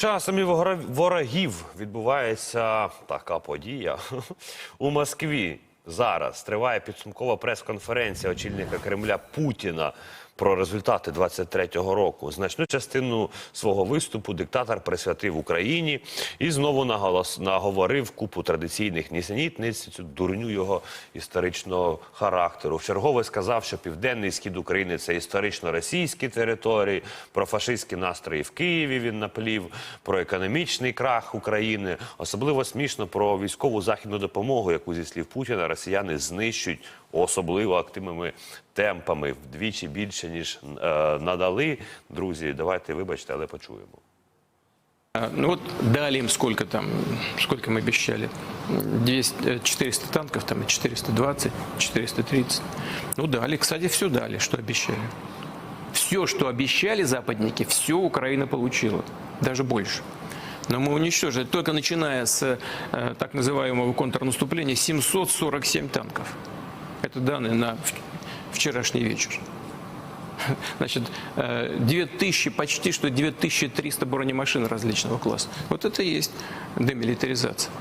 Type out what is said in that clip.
Часом і ворогів відбувається така подія. У Москві зараз триває підсумкова прес-конференція очільника Кремля Путіна про результати 23-го року. Значну частину свого виступу диктатор присвятив Україні і знову наголос наговорив купу традиційних нісенітниць, цю дурню його історичного характеру. Вчергове сказав, що південний схід України це історично російські території, про фашистські настрої в Києві він наплів, про економічний крах України. Особливо смішно про військову західну допомогу, яку зі слів Путіна росіяни знищують особливо активними темпами вдвічі більше ніж е, надали. Друзі, давайте вибачте, але почуємо. А, Ну вот дали им сколько там, сколько мы обещали? 200, э, 400 танков, там и 420, 430. Ну дали, кстати, все дали, что обещали. Все, что обещали западники, все Украина получила, даже больше. Но мы уничтожили, только начиная с э, так называемого контрнаступления, 747 танков. Это данные на в- вчерашний вечер. Значит, э, 2000, почти что 9300 бронемашин различного класса. Вот это и есть демилитаризация.